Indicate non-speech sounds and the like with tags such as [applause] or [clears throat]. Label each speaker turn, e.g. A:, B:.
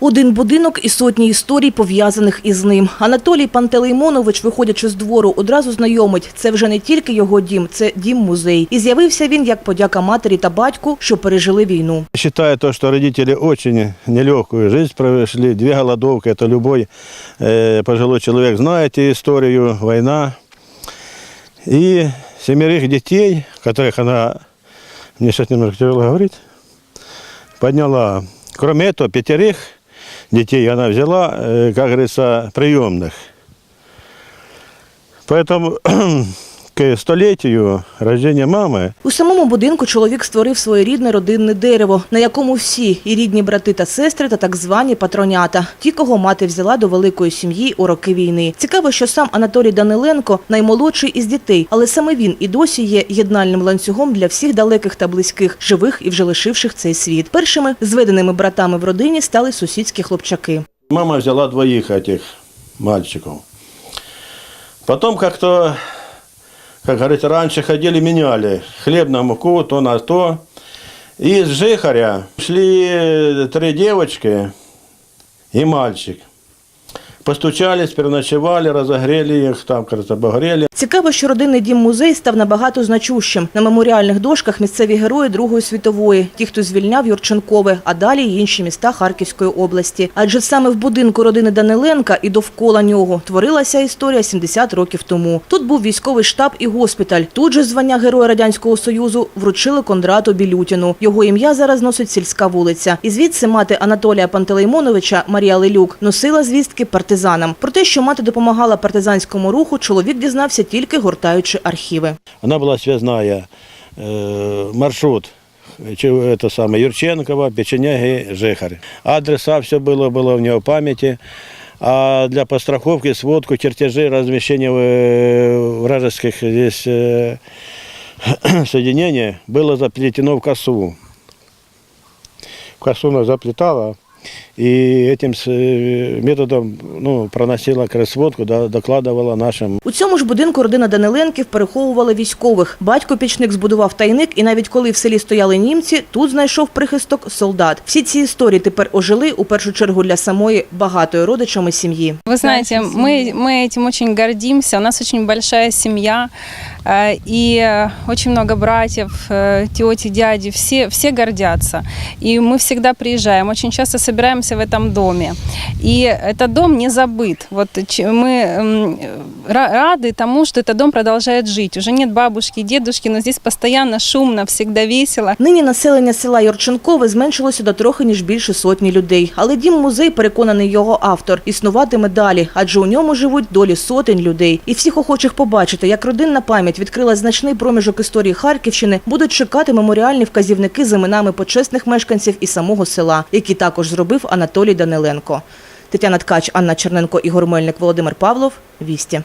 A: Один будинок і сотні історій, пов'язаних із ним. Анатолій Пантелеймонович, виходячи з двору, одразу знайомить. Це вже не тільки його дім, це дім-музей. І з'явився він як подяка матері та батьку, що пережили війну.
B: Считаю то, что родители очень нелегкую жизнь прошли, две голодовки, это любой э, пожилой человек знает эту историю, война. И семерых детей, которых она, мне сейчас немножко тяжело говорить, подняла. Кроме этого, пятерых детей она взяла, э, как говорится, приемных. Поэтому [clears throat] к столетию рождения мамы
A: У самому будинку чоловік створив своє рідне родинне дерево, на якому всі і рідні брати та сестри, та так звані патронята, ті, кого мати взяла до великої сім'ї у роки війни. Цікаво, що сам Анатолій Даниленко наймолодший із дітей, але саме він і досі є єднальним ланцюгом для всіх далеких та близьких, живих і вже лишивших цей світ. Першими зведеними братами в родині стали сусідські хлопчаки.
B: Мама взяла двоих этих мальчиков. Потом как-то, как говорится, раньше ходили, меняли хлеб на муку, то на то. Из Жихаря шли три девочки и мальчик. Постучались, переночевали, разогрели их, там, кажется, обогрели.
A: Цікаво, що родинний дім-музей став набагато значущим. На меморіальних дошках місцеві герої Другої світової, ті, хто звільняв Юрченкове, а далі інші міста Харківської області. Адже саме в будинку родини Даниленка і довкола нього творилася історія 70 років тому. Тут був військовий штаб і госпіталь. Тут же звання Героя Радянського Союзу вручили Кондрату Білютіну. Його ім'я зараз носить сільська вулиця. І звідси мати Анатолія Пантелеймоновича Марія Лелюк носила звістки партизанам. Про те, що мати допомагала партизанському руху, чоловік дізнався тільки гортаючи архіви.
B: Она была связная, э, маршрут, че- это самое, Юрченкова, Печеняги, Жихарь. Адреса, все было, было в него в памяти. А для постраховки сводку, чертежи, размещения э, вражеских здесь э, соединений [clears throat] было заплетено в косу. В косу она заплетала, и этим с- э, методом ну, проносила сводку, да, докладывала нашим
A: У цьому ж будинку родина Даниленків переховувала військових. Батько пічник збудував тайник, і навіть коли в селі стояли німці, тут знайшов прихисток солдат. Всі ці історії тепер ожили у першу чергу для самої багатої родичами сім'ї.
C: Вы знаете, мы, мы этим очень гордимся. У нас очень большая семья э, и э, очень много братьев, э, тети, дяди. Все, все гордятся. И мы всегда приезжаем. Очень часто собираемся в этом доме. И этот дом не забыт. Вот ч- мы м, ра- рады тому, что этот дом продолжает жить. Уже нет бабушки, дедушки, но здесь постоянно шумно, всегда весело.
A: Нині населення села Юрченкове зменшилося до трохи ніж більше сотні людей. Але дім-музей, переконаний його автор, існуватиме далі, адже у ньому живуть долі сотень людей. І всіх охочих побачити, як родинна пам'ять відкрила значний проміжок історії Харківщини, будуть чекати меморіальні вказівники з іменами почесних мешканців і самого села, які також зробив Анатолій Даниленко. Тетяна Ткач, Анна Черненко, Ігор Мельник, Володимир Павлов. Вісті.